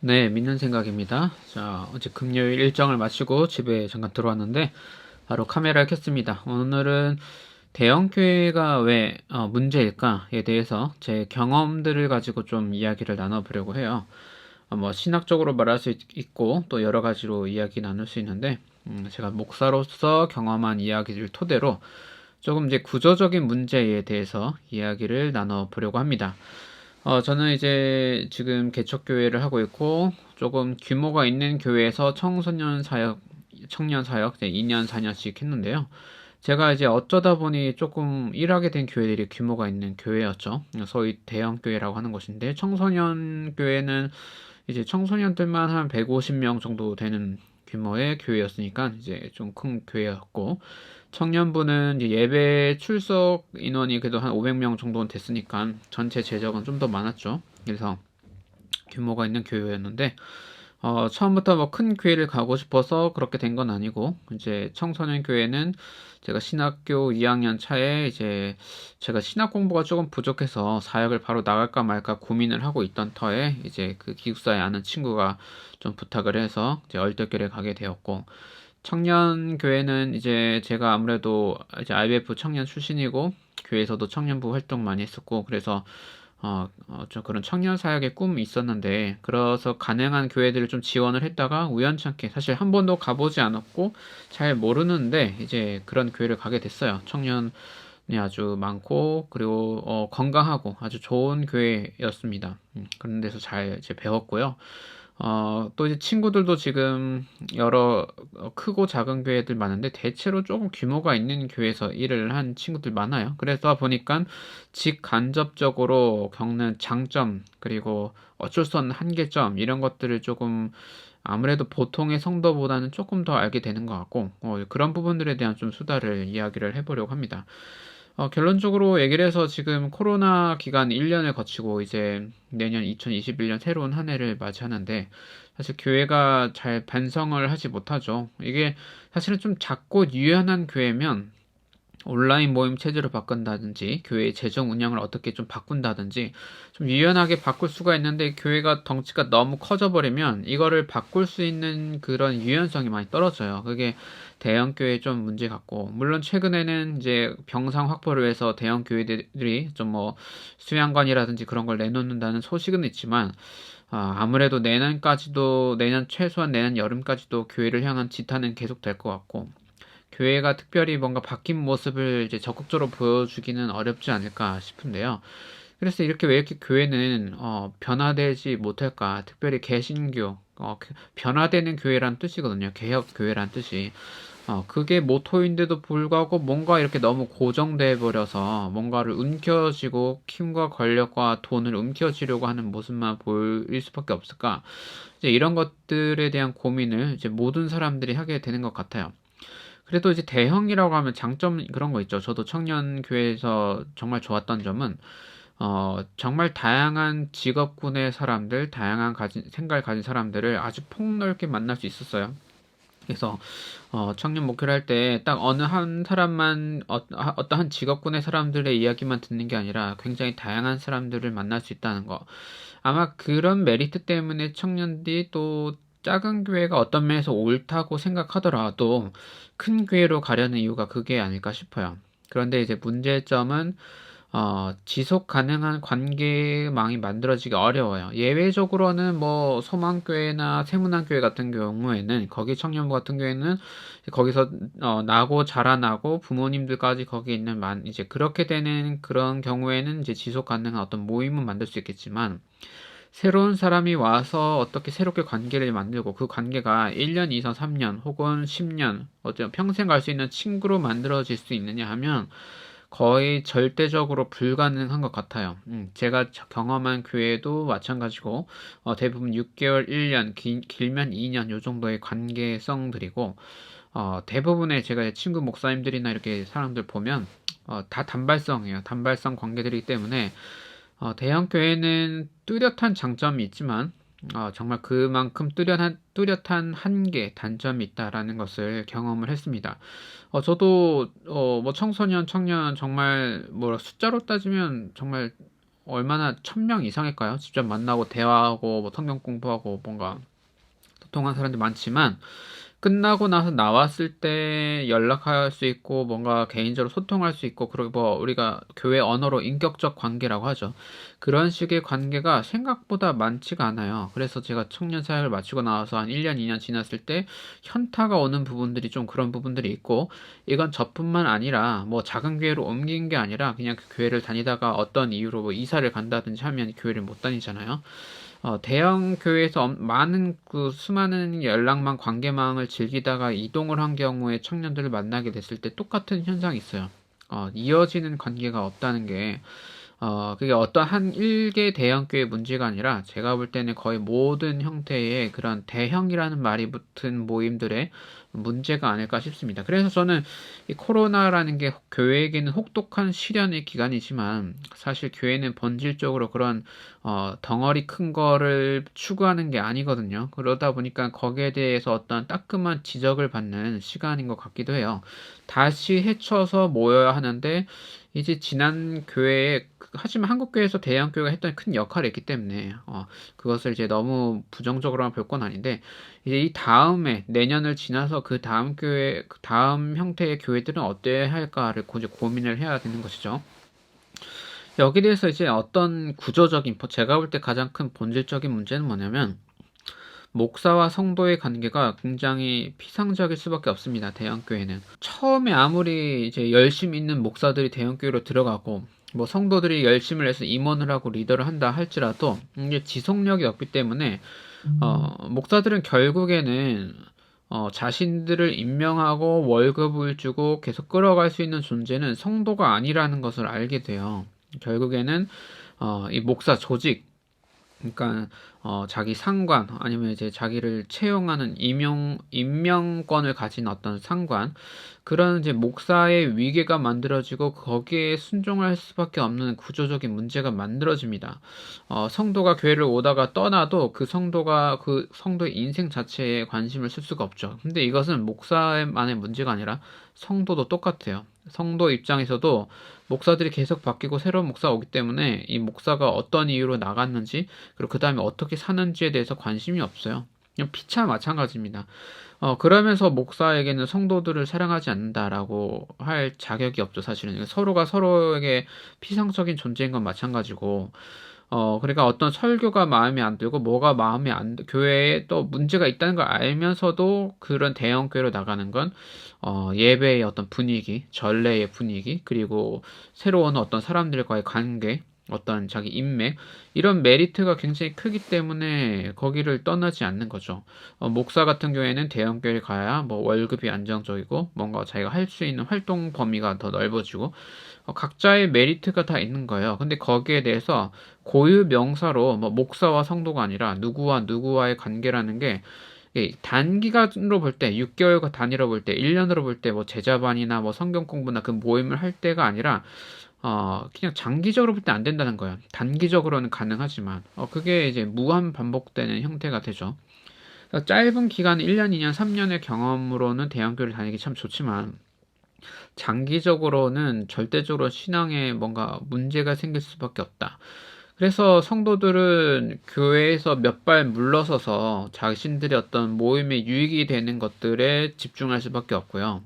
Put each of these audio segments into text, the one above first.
네, 믿는 생각입니다. 자, 어제 금요일 일정을 마치고 집에 잠깐 들어왔는데, 바로 카메라를 켰습니다. 오늘은 대형 교회가 왜 어, 문제일까에 대해서 제 경험들을 가지고 좀 이야기를 나눠보려고 해요. 어, 뭐, 신학적으로 말할 수 있- 있고, 또 여러 가지로 이야기 나눌 수 있는데, 음, 제가 목사로서 경험한 이야기를 토대로 조금 이제 구조적인 문제에 대해서 이야기를 나눠보려고 합니다. 어, 저는 이제 지금 개척교회를 하고 있고, 조금 규모가 있는 교회에서 청소년 사역, 청년 사역 이제 2년, 4년씩 했는데요. 제가 이제 어쩌다 보니 조금 일하게 된 교회들이 규모가 있는 교회였죠. 소위 대형 교회라고 하는 곳인데, 청소년 교회는 이제 청소년들만 한 150명 정도 되는 규모의 교회였으니까 이제 좀 큰 교회였고, 청년부는 예배 출석 인원이 그래도 한 500명 정도는 됐으니까 전체 재적은 좀 더 많았죠. 그래서 규모가 있는 교회였는데 어, 처음부터 뭐 큰 교회를 가고 싶어서 그렇게 된 건 아니고 이제 청소년 교회는 제가 신학교 2학년 차에 이제 제가 신학 공부가 조금 부족해서 사역을 바로 나갈까 말까 고민을 하고 있던 터에 이제 그 기숙사에 아는 친구가 좀 부탁을 해서 이제 얼떨결에 가게 되었고 청년 교회는 이제 제가 아무래도 이제 IBF 청년 출신이고 교회에서도 청년부 활동 많이 했었고 그래서 어, 어, 좀 그런 청년 사역의 꿈이 있었는데 그래서 가능한 교회들을 좀 지원을 했다가 우연찮게 사실 한 번도 가보지 않았고 잘 모르는데 이제 그런 교회를 가게 됐어요. 청년이 아주 많고 그리고 어, 건강하고 아주 좋은 교회였습니다. 음, 그런 데서 잘 이제 배웠고요. 어, 또 이제 친구들도 지금 여러 어, 크고 작은 교회들 많은데 대체로 조금 규모가 있는 교회에서 일을 한 친구들 많아요. 그래서 보니까 직간접적으로 겪는 장점, 그리고 어쩔 수 없는 한계점, 이런 것들을 조금 아무래도 보통의 성도보다는 조금 더 알게 되는 것 같고, 어, 그런 부분들에 대한 좀 수다를 이야기를 해보려고 합니다. 어, 결론적으로 얘기를 해서 지금 코로나 기간 1년을 거치고 이제 내년 2021년 새로운 한 해를 맞이하는데 사실 교회가 잘 반성을 하지 못하죠. 이게 사실은 좀 작고 유연한 교회면 온라인 모임 체제로 바꾼다든지 교회의 재정 운영을 어떻게 좀 바꾼다든지 좀 유연하게 바꿀 수가 있는데 교회가 덩치가 너무 커져 버리면 이거를 바꿀 수 있는 그런 유연성이 많이 떨어져요. 그게 대형 교회 좀 문제 같고 물론 최근에는 이제 병상 확보를 위해서 대형 교회들이 좀 뭐 수양관이라든지 그런 걸 내놓는다는 소식은 있지만 아, 아무래도 내년까지도 내년 최소한 내년 여름까지도 교회를 향한 지탄은 계속 될 것 같고 교회가 특별히 뭔가 바뀐 모습을 이제 적극적으로 보여주기는 어렵지 않을까 싶은데요. 그래서 이렇게 왜 이렇게 교회는 어, 변화되지 못할까? 특별히 개신교, 어, 그 변화되는 교회란 뜻이거든요. 개혁 교회란 뜻이. 어, 그게 모토인데도 불구하고 뭔가 이렇게 너무 고정돼 버려서 뭔가를 움켜쥐고 힘과 권력과 돈을 움켜쥐려고 하는 모습만 보일 수밖에 없을까? 이제 이런 것들에 대한 고민을 이제 모든 사람들이 하게 되는 것 같아요. 그래도 이제 대형이라고 하면 장점 그런 거 있죠. 저도 청년 교회에서 정말 좋았던 점은 어, 정말 다양한 직업군의 사람들, 다양한 가진, 생각을 가진 사람들을 아주 폭넓게 만날 수 있었어요. 그래서 어, 청년 목회를 할 때 딱 어느 한 사람만 어, 어떤 한 직업군의 사람들의 이야기만 듣는 게 아니라 굉장히 다양한 사람들을 만날 수 있다는 거. 아마 그런 메리트 때문에 청년들이 또 작은 교회가 어떤 면에서 옳다고 생각하더라도 큰 교회로 가려는 이유가 그게 아닐까 싶어요. 그런데 이제 문제점은 어, 지속 가능한 관계망이 만들어지기 어려워요. 예외적으로는 뭐 소망교회나 세문안교회 같은 경우에는 거기 청년부 같은 경우에는 거기서 어, 나고 자라나고 부모님들까지 거기 있는 만 이제 그렇게 되는 그런 경우에는 이제 지속 가능한 어떤 모임은 만들 수 있겠지만 새로운 사람이 와서 어떻게 새롭게 관계를 만들고 그 관계가 1년, 2년, 3년 혹은 10년 어쩌면 평생 갈 수 있는 친구로 만들어질 수 있느냐 하면 거의 절대적으로 불가능한 것 같아요. 음, 제가 경험한 교회도 마찬가지고 어, 대부분 6개월, 1년, 기, 길면 2년 요 정도의 관계성들이고 어, 대부분의 제가 친구 목사님들이나 이렇게 사람들 보면 어, 다 단발성이에요. 단발성 관계들이기 때문에 어, 대형 교회는 뚜렷한 장점이 있지만 어, 정말 그만큼 뚜렷한 뚜렷한 한계 단점이 있다라는 것을 경험을 했습니다. 어, 저도 어, 뭐 청소년 청년 정말 뭐 숫자로 따지면 정말 얼마나 천 명 이상일까요? 직접 만나고 대화하고 뭐 성경 공부하고 뭔가 소통한 사람들이 많지만 끝나고 나서 나왔을 때 연락할 수 있고 뭔가 개인적으로 소통할 수 있고 그리고 뭐 우리가 교회 언어로 인격적 관계라고 하죠. 그런 식의 관계가 생각보다 많지가 않아요. 그래서 제가 청년 사역을 마치고 나와서 한 1년, 2년 지났을 때 현타가 오는 부분들이 좀 그런 부분들이 있고 이건 저뿐만 아니라 뭐 작은 교회로 옮긴 게 아니라 그냥 그 교회를 다니다가 어떤 이유로 뭐 이사를 간다든지 하면 교회를 못 다니잖아요. 어, 대형 교회에서 많은 그 수많은 연락망 관계망을 즐기다가 이동을 한 경우에 청년들을 만나게 됐을 때 똑같은 현상이 있어요. 어, 이어지는 관계가 없다는 게 어, 그게 어떤 한 일개 대형교회 문제가 아니라 제가 볼 때는 거의 모든 형태의 그런 대형이라는 말이 붙은 모임들의 문제가 아닐까 싶습니다. 그래서 저는 이 코로나라는 게 교회에게는 혹독한 시련의 기간이지만 사실 교회는 본질적으로 그런 어, 덩어리 큰 거를 추구하는 게 아니거든요. 그러다 보니까 거기에 대해서 어떤 따끔한 지적을 받는 시간인 것 같기도 해요. 다시 헤쳐서 모여야 하는데 이제 지난 교회에 하지만 한국 교회에서 대형 교회가 했던 큰 역할이 있기 때문에 어, 그것을 이제 너무 부정적으로만 볼 건 아닌데 이제 이 다음에 내년을 지나서 그 다음 교회 그 다음 형태의 교회들은 어때야 할까를 이제 고민을 해야 되는 것이죠. 여기에 대해서 이제 어떤 구조적인 제가 볼 때 가장 큰 본질적인 문제는 뭐냐면 목사와 성도의 관계가 굉장히 피상적일 수밖에 없습니다. 대형교회는 처음에 아무리 이제 열심히 있는 목사들이 대형교회로 들어가고 뭐 성도들이 열심을 해서 임원을 하고 리더를 한다 할지라도 이게 지속력이 없기 때문에 어, 목사들은 결국에는 어, 자신들을 임명하고 월급을 주고 계속 끌어갈 수 있는 존재는 성도가 아니라는 것을 알게 돼요. 결국에는 어, 이 목사 조직 그러니까 어, 자기 상관 아니면 이제 자기를 채용하는 임용 임명권을 가진 어떤 상관 그런 이제 목사의 위계가 만들어지고 거기에 순종할 수밖에 없는 구조적인 문제가 만들어집니다. 어, 성도가 교회를 오다가 떠나도 그 성도가 그 성도의 인생 자체에 관심을 쓸 수가 없죠. 근데 이것은 목사만의 문제가 아니라 성도도 똑같아요. 성도 입장에서도 목사들이 계속 바뀌고 새로운 목사가 오기 때문에 이 목사가 어떤 이유로 나갔는지 그리고 그 다음에 어떻게 사는지에 대해서 관심이 없어요. 그냥 피차 마찬가지입니다. 어, 그러면서 목사에게는 성도들을 사랑하지 않는다라고 할 자격이 없죠, 사실은. 서로가 서로에게 피상적인 존재인 건 마찬가지고, 어, 그러니까 어떤 설교가 마음에 안 들고 뭐가 마음에 안, 교회에 또 문제가 있다는 걸 알면서도 그런 대형 교회로 나가는 건, 어, 예배의 어떤 분위기, 전례의 분위기, 그리고 새로운 어떤 사람들과의 관계, 어떤 자기 인맥 이런 메리트가 굉장히 크기 때문에 거기를 떠나지 않는 거죠. 어, 목사 같은 경우에는 대형 교회 가야 뭐 월급이 안정적이고 뭔가 자기가 할 수 있는 활동 범위가 더 넓어지고 어, 각자의 메리트가 다 있는 거예요. 근데 거기에 대해서 고유 명사로 뭐 목사와 성도가 아니라 누구와 누구와의 관계라는 게 단기간으로 볼 때, 6개월 단위로 볼 때, 1년으로 볼 때, 뭐 제자반이나 뭐 성경 공부나 그 모임을 할 때가 아니라 어, 그냥 장기적으로 볼 때 안 된다는 거예요. 단기적으로는 가능하지만, 어, 그게 이제 무한 반복되는 형태가 되죠. 짧은 기간 1년, 2년, 3년의 경험으로는 대학교를 다니기 참 좋지만, 장기적으로는 절대적으로 신앙에 뭔가 문제가 생길 수밖에 없다. 그래서 성도들은 교회에서 몇 발 물러서서 자신들의 어떤 모임에 유익이 되는 것들에 집중할 수밖에 없고요.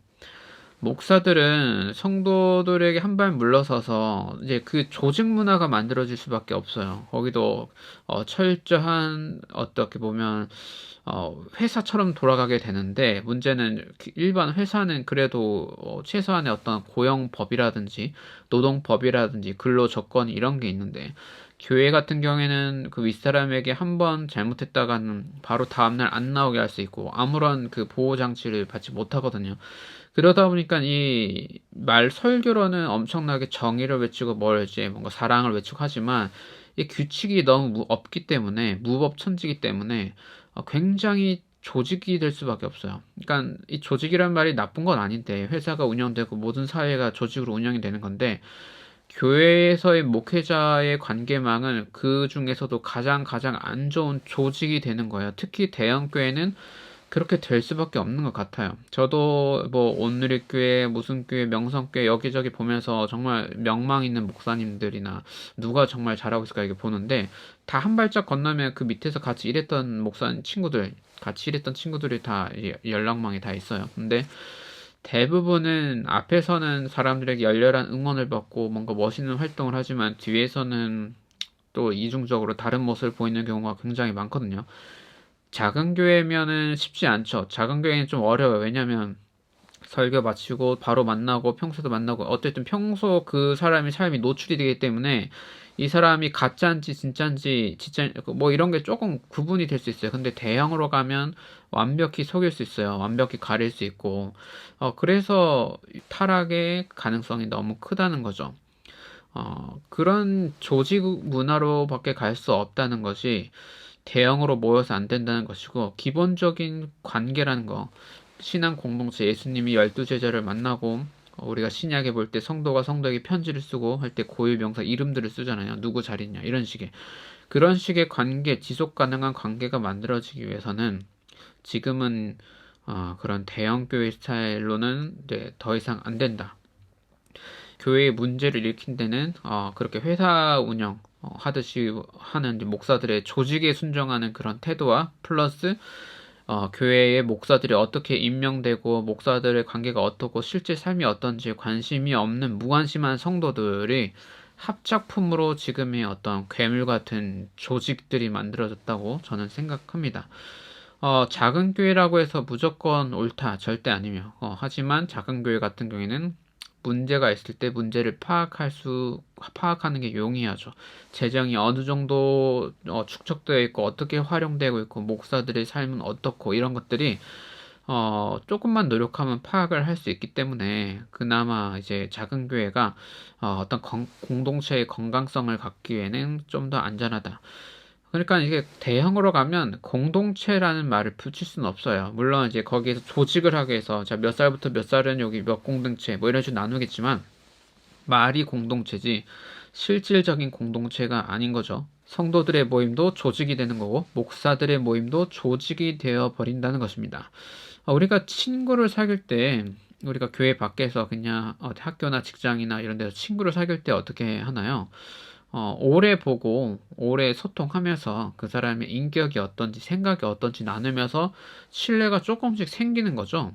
목사들은 성도들에게 한 발 물러서서 이제 그 조직 문화가 만들어질 수밖에 없어요. 거기도 어, 철저한 어떻게 보면 어, 회사처럼 돌아가게 되는데 문제는 일반 회사는 그래도 어, 최소한의 어떤 고용법이라든지 노동법이라든지 근로 조건 이런 게 있는데 교회 같은 경우에는 그 윗사람에게 한 번 잘못했다가는 바로 다음날 안 나오게 할 수 있고 아무런 그 보호 장치를 받지 못하거든요. 그러다 보니까 이 말 설교로는 엄청나게 정의를 외치고 뭘 이제 뭔가 사랑을 외치고 하지만 이 규칙이 너무 없기 때문에 무법천지기 때문에 어, 굉장히 조직이 될 수밖에 없어요. 그러니까 이 조직이란 말이 나쁜 건 아닌데 회사가 운영되고 모든 사회가 조직으로 운영이 되는 건데 교회에서의 목회자의 관계망은 그 중에서도 가장 가장 안 좋은 조직이 되는 거예요. 특히 대형 교회는 그렇게 될 수밖에 없는 것 같아요. 저도 뭐 온누리 교회, 무슨 교회, 명성 교회 여기저기 보면서 정말 명망 있는 목사님들이나 누가 정말 잘하고 있을까 이게 보는데 다 한 발짝 건너면 그 밑에서 같이 일했던 목사 친구들, 같이 일했던 친구들이 다 연락망이 다 있어요. 근데 대부분은 앞에서는 사람들에게 열렬한 응원을 받고 뭔가 멋있는 활동을 하지만 뒤에서는 또 이중적으로 다른 모습을 보이는 경우가 굉장히 많거든요. 작은 교회면은 쉽지 않죠. 작은 교회는 좀 어려워요. 왜냐면 설교 마치고 바로 만나고 평소도 만나고 어쨌든 평소 그 사람의 삶이 노출이 되기 때문에 이 사람이 가짜인지 진짜인지 진짜 뭐 이런 게 조금 구분이 될 수 있어요. 근데 대형으로 가면 완벽히 속일 수 있어요. 완벽히 가릴 수 있고 어 그래서 타락의 가능성이 너무 크다는 거죠. 어 그런 조직 문화로밖에 갈 수 없다는 것이 대형으로 모여서 안 된다는 것이고 기본적인 관계라는 거 신앙 공동체 예수님이 열두 제자를 만나고 우리가 신약에 볼 때 성도가 성도에게 편지를 쓰고 할 때 고유 명사 이름들을 쓰잖아요. 누구 잘 있냐 이런 식의 그런 식의 관계 지속 가능한 관계가 만들어지기 위해서는 지금은 어, 그런 대형 교회 스타일로는 네, 더 이상 안 된다. 교회의 문제를 일으킨 데는 어, 그렇게 회사 운영 어, 하듯이 하는 목사들의 조직에 순종하는 그런 태도와 플러스 어, 교회의 목사들이 어떻게 임명되고 목사들의 관계가 어떻고 실제 삶이 어떤지 관심이 없는 무관심한 성도들이 합작품으로 지금의 어떤 괴물 같은 조직들이 만들어졌다고 저는 생각합니다. 어, 작은 교회라고 해서 무조건 옳다 절대 아니며 어, 하지만 작은 교회 같은 경우에는 문제가 있을 때 문제를 파악할 수 파악하는 게 용이하죠. 재정이 어느 정도 어, 축적되어 있고 어떻게 활용되고 있고 목사들의 삶은 어떻고 이런 것들이 어, 조금만 노력하면 파악을 할 수 있기 때문에 그나마 이제 작은 교회가 어, 어떤 건, 공동체의 건강성을 갖기에는 좀 더 안전하다. 그러니까 이게 대형으로 가면 공동체라는 말을 붙일 수는 없어요. 물론 이제 거기에서 조직을 하기 위해서 자 몇 살부터 몇 살은 여기 몇 공동체 뭐 이런 식으로 나누겠지만 말이 공동체지 실질적인 공동체가 아닌 거죠. 성도들의 모임도 조직이 되는 거고 목사들의 모임도 조직이 되어 버린다는 것입니다. 어, 우리가 친구를 사귈 때 우리가 교회 밖에서 그냥 어, 학교나 직장이나 이런 데서 친구를 사귈 때 어떻게 하나요? 어, 오래 보고 오래 소통하면서 그 사람의 인격이 어떤지 생각이 어떤지 나누면서 신뢰가 조금씩 생기는 거죠.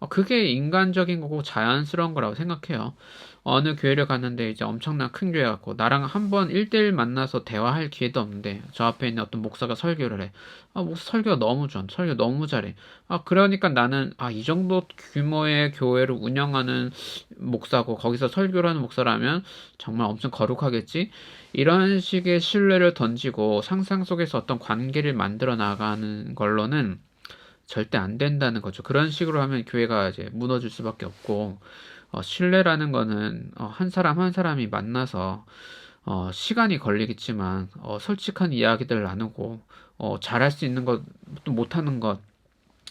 어, 그게 인간적인 거고 자연스러운 거라고 생각해요. 어느 교회를 갔는데 이제 엄청난 큰 교회 같고 나랑 한번 1대1 만나서 대화할 기회도 없는데 저 앞에 있는 어떤 목사가 설교를 해. 아, 목사 설교가 너무 좋아. 설교 너무 잘해. 아, 그러니까 나는 아, 이 정도 규모의 교회를 운영하는 목사고 거기서 설교를 하는 목사라면 정말 엄청 거룩하겠지. 이런 식의 신뢰를 던지고 상상 속에서 어떤 관계를 만들어 나가는 걸로는 절대 안 된다는 거죠. 그런 식으로 하면 교회가 이제 무너질 수밖에 없고 어, 신뢰라는 거는 어, 한 사람 한 사람이 만나서 어, 시간이 걸리겠지만 어, 솔직한 이야기들을 나누고 어, 잘할 수 있는 것, 또 못하는 것,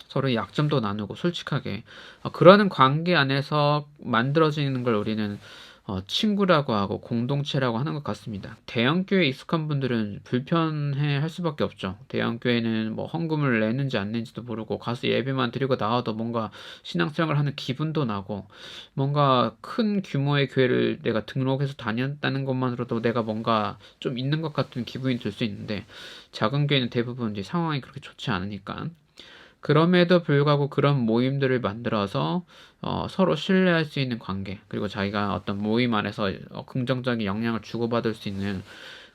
서로 약점도 나누고 솔직하게. 어, 그러는 관계 안에서 만들어지는 걸 우리는 어, 친구라고 하고 공동체라고 하는 것 같습니다. 대형교회 익숙한 분들은 불편해 할 수밖에 없죠. 대형교회는 뭐 헌금을 내는지 안 내는지도 모르고 가서 예배만 드리고 나와도 뭔가 신앙생활을 하는 기분도 나고 뭔가 큰 규모의 교회를 내가 등록해서 다녔다는 것만으로도 내가 뭔가 좀 있는 것 같은 기분이 들 수 있는데 작은 교회는 대부분 이제 상황이 그렇게 좋지 않으니까 그럼에도 불구하고 그런 모임들을 만들어서 어, 서로 신뢰할 수 있는 관계 그리고 자기가 어떤 모임 안에서 어, 긍정적인 영향을 주고받을 수 있는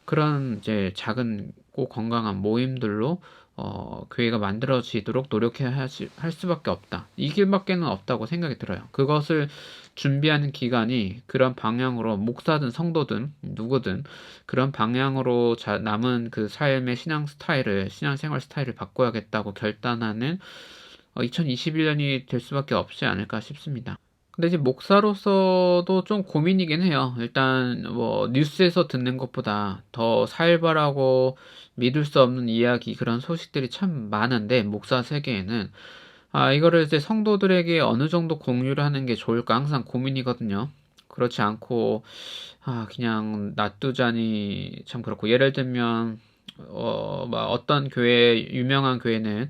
그런 이제 작은 꼭 건강한 모임들로 어, 교회가 만들어지도록 노력해야 할 수밖에 없다. 이 길밖에는 없다고 생각이 들어요. 그것을 준비하는 기간이 그런 방향으로 목사든 성도든 누구든 그런 방향으로 자, 남은 그 삶의 신앙 스타일을 신앙생활 스타일을 바꿔야겠다고 결단하는 어, 2021년이 될 수밖에 없지 않을까 싶습니다. 근데 이제 목사로서도 좀 고민이긴 해요. 일단 뭐 뉴스에서 듣는 것보다 더 살벌하고 믿을 수 없는 이야기 그런 소식들이 참 많은데 목사 세계에는 아 이거를 이제 성도들에게 어느 정도 공유를 하는 게 좋을까 항상 고민이거든요. 그렇지 않고 아 그냥 놔두자니 참 그렇고 예를 들면 어막 어떤 교회 유명한 교회는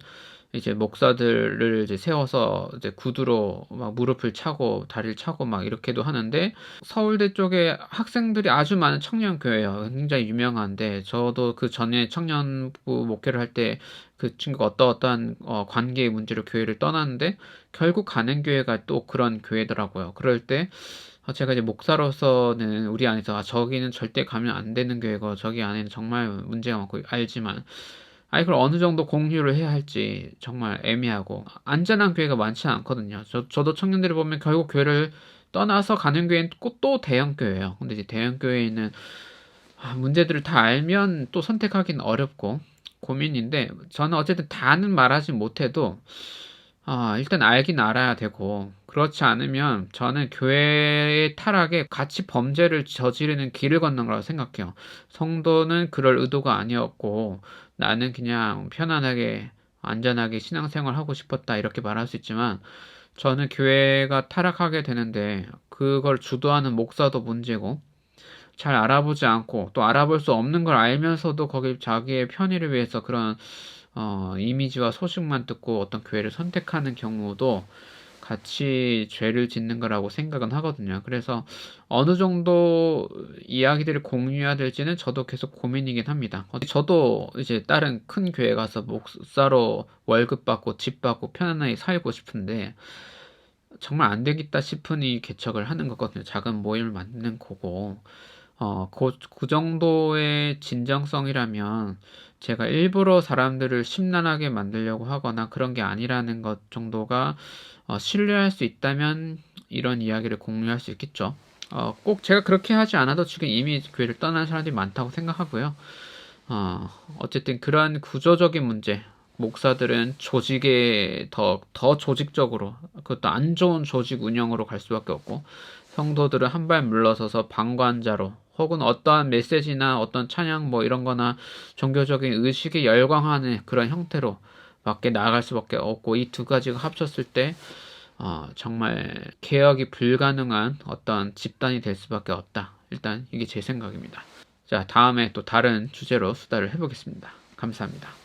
이제 목사들을 이제 세워서 이제 구두로 막 무릎을 차고 다리를 차고 막 이렇게도 하는데 서울대 쪽에 학생들이 아주 많은 청년 교회예요. 굉장히 유명한데 저도 그 전에 청년부 목회를 할 때 그 친구가 어떠 어떠한 어, 관계의 문제로 교회를 떠났는데 결국 가는 교회가 또 그런 교회더라고요. 그럴 때 어, 제가 이제 목사로서는 우리 안에서 아, 저기는 절대 가면 안 되는 교회고 저기 안에는 정말 문제가 많고 알지만 아니 그걸 어느 정도 공유를 해야 할지 정말 애매하고 안전한 교회가 많지 않거든요. 저, 저도 청년들이 보면 결국 교회를 떠나서 가는 교회는 꼭 또 대형 교회예요. 근데 이제 대형 교회에는 아, 문제들을 다 알면 또 선택하기는 어렵고 고민인데 저는 어쨌든 다는 말하지 못해도 아, 일단 알긴 알아야 되고 그렇지 않으면 저는 교회의 타락에 같이 범죄를 저지르는 길을 걷는 거라고 생각해요. 성도는 그럴 의도가 아니었고 나는 그냥 편안하게 안전하게 신앙생활 하고 싶었다 이렇게 말할 수 있지만 저는 교회가 타락하게 되는데 그걸 주도하는 목사도 문제고 잘 알아보지 않고 또 알아볼 수 없는 걸 알면서도 거기 자기의 편의를 위해서 그런 어, 이미지와 소식만 듣고 어떤 교회를 선택하는 경우도 같이 죄를 짓는 거라고 생각은 하거든요. 그래서 어느 정도 이야기들을 공유해야 될지는 저도 계속 고민이긴 합니다. 저도 이제 다른 큰 교회 가서 목사로 월급 받고 집 받고 편안하게 살고 싶은데 정말 안 되겠다 싶으니 개척을 하는 거거든요. 작은 모임을 만드는 거고. 어, 그, 그 정도의 진정성이라면 제가 일부러 사람들을 심란하게 만들려고 하거나 그런 게 아니라는 것 정도가 어, 신뢰할 수 있다면 이런 이야기를 공유할 수 있겠죠. 어, 꼭 제가 그렇게 하지 않아도 지금 이미 교회를 떠난 사람들이 많다고 생각하고요. 어, 어쨌든 그러한 구조적인 문제, 목사들은 조직에 더, 더 조직적으로, 그것도 안 좋은 조직 운영으로 갈 수밖에 없고, 성도들은 한 발 물러서서 방관자로, 혹은 어떠한 메시지나 어떤 찬양 뭐 이런 거나 종교적인 의식에 열광하는 그런 형태로 밖에 나아갈 수밖에 없고 이 두 가지가 합쳤을 때 어, 정말 개혁이 불가능한 어떤 집단이 될 수밖에 없다. 일단 이게 제 생각입니다. 자, 다음에 또 다른 주제로 수다를 해보겠습니다. 감사합니다.